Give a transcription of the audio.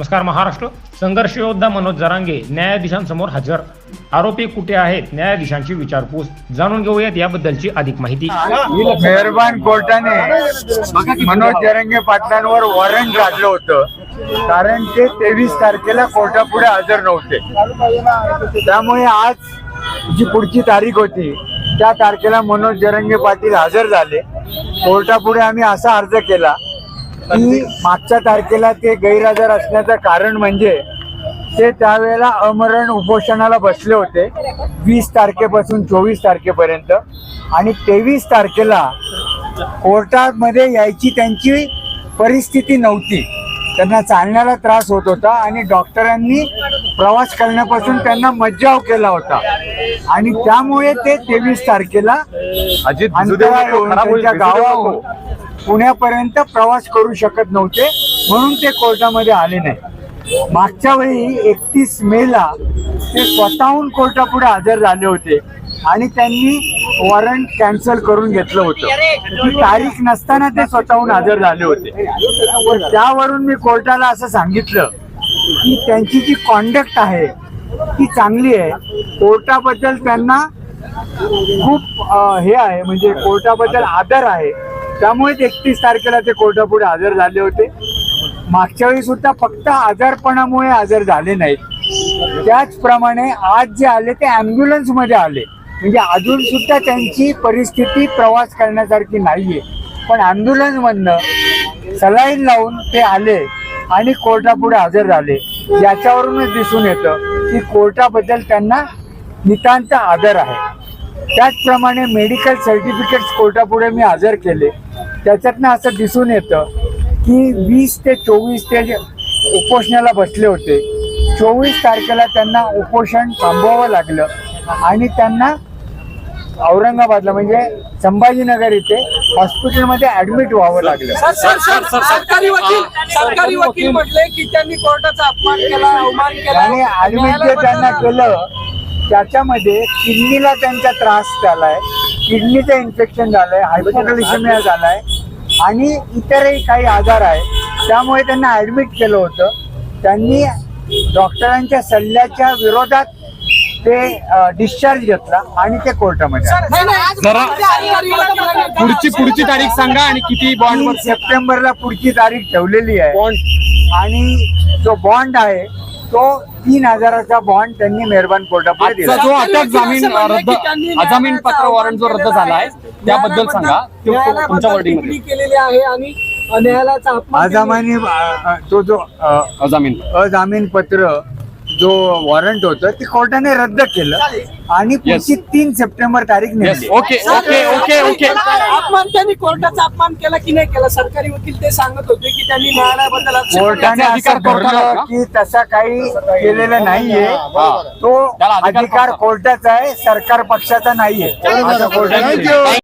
नमस्कार महाराष्ट्र. संघर्ष योद्धा मनोज जरांगे न्यायाधीशांसमोर हजर. आरोपी कुठे आहेत? न्यायाधीशांची विचारपूस. जाणून घेऊयात याबद्दलची अधिक माहिती. मेहरबान कोर्टाने मनोज जरंगे पाटलांवर वॉरंट काढलं होतं. कारण ते तेवीस तारखेला कोर्टापुढे हजर नव्हते. त्यामुळे आज जी पुढची तारीख होती त्या तारखेला मनोज जरंगे पाटील हजर झाले. कोर्टापुढे आम्ही असा अर्ज केला की मागच्या तारखेला ते गैरहजर असण्याचं कारण म्हणजे ते त्यावेळेला अमरण उपोषणाला बसले होते. वीस तारखेपासून चोवीस तारखेपर्यंत. आणि तेवीस तारखेला कोर्टामध्ये यायची त्यांची परिस्थिती नव्हती. त्यांना चालण्याला त्रास होत होता आणि डॉक्टरांनी प्रवास करण्यापासून त्यांना मज्जाव केला होता. आणि त्यामुळे ते तेवीस तारखेला त्यांच्या गावाहून पुण्यापर्यंत प्रवास करू शकत नव्हते म्हणून ते कोर्टामध्ये आले नाही. मागच्या वेळी एकतीस मेला ते स्वतःहून कोर्टापुढे हजर झाले होते आणि त्यांनी वॉरंट कॅन्सल करून घेतलं होतं. ती तारीख नसताना ते स्वतःहून हजर झाले होते. त्यावरून मी कोर्टाला असं सांगितलं की त्यांची जी कॉन्डक्ट आहे ती चांगली आहे. कोर्टाबद्दल त्यांना खूप हे आहे म्हणजे कोर्टाबद्दल आदर आहे. त्यामुळेच एकतीस तारखेला ते कोर्टापुढे हजर झाले होते. मागच्या वेळी सुद्धा फक्त आजारपणामुळे हजर झाले नाहीत. त्याचप्रमाणे आज जे आले ते ॲम्ब्युलन्समध्ये मध्ये आले. म्हणजे अजून सुद्धा त्यांची परिस्थिती प्रवास करण्यासारखी नाहीये. पण ambulance मधनं सलाईन लावून ते आले. आणि कोर्टापुढे हजर झाले. याच्यावरूनच दिसून येतं की कोर्टाबद्दल त्यांना नितांत आदर आहे. त्याचप्रमाणे मेडिकल सर्टिफिकेट्स कोर्टापुढे मी हजर केले. त्याच्यातनं असं दिसून येतं की वीस ते चोवीस ते उपोषणाला बसले होते चोवीस तारखेला त्यांना उपोषण थांबवावं लागलं आणि त्यांना औरंगाबादला म्हणजे संभाजीनगर इथे हॉस्पिटलमध्ये ऍडमिट व्हावं लागलं. सर सर सर सर सरकारी वकील सरकारी वकील म्हटले की त्यांनी कोर्टाचा अपमान केला अवमान केला. आणि ऍडमिट जे त्यांना केलं त्याच्यामध्ये किडनीला त्यांचा त्रास झालाय. किडनीचं इन्फेक्शन झालंय हायपोटलिशिमिया झालाय. आणि इतरही काही आजार आहे त्यामुळे त्यांना ऍडमिट केलं होतं. त्यांनी डॉक्टरांच्या सल्ल्याच्या विरोधात ते डिस्चार्ज घेतला आणि ते कोर्टामध्ये जरा पुढची पुढची तारीख सांगा आणि किती बॉन्ड सप्टेंबरला पुढची तारीख ठेवलेली आहे. बॉन्ड आणि जो बॉन्ड आहे तो तीन हजाराचा बॉन्ड त्यांनी मेहरबान कोर्टापुढे दिला. आजचा जो अटक जामीन रद्द अजामीन पत्र वॉरंट जो रद्द केलेला आहे. त्याबद्दल सांगा तो- तो न्यायालयाबद्दल तुमच्या वर्डिंग केलेली आहे आणि न्यायालयाचा अपमान केलेला आहे. अजामानी तो जो अ, अजामीन. अजामीन पत्र जो वॉरंट होतं ते कोर्टाने रद्द केलं. आणि पुढची तीन सप्टेंबर तारीख नेमली. ओके ओके ओके ओके अपमान त्यांनी कोर्टाचा अपमान केला की नाही केला? सरकारी वकील ते सांगत होते की त्यांनी न्यायालयाबद्दल कोर्टाने अधिकार कोर्टाला धरलं का? की तसा काही केलेलं नाहीये. हा. तो अधिकार कोर्टाचा. आहे सरकार पक्षाचा नाहीये. कोर्टाने.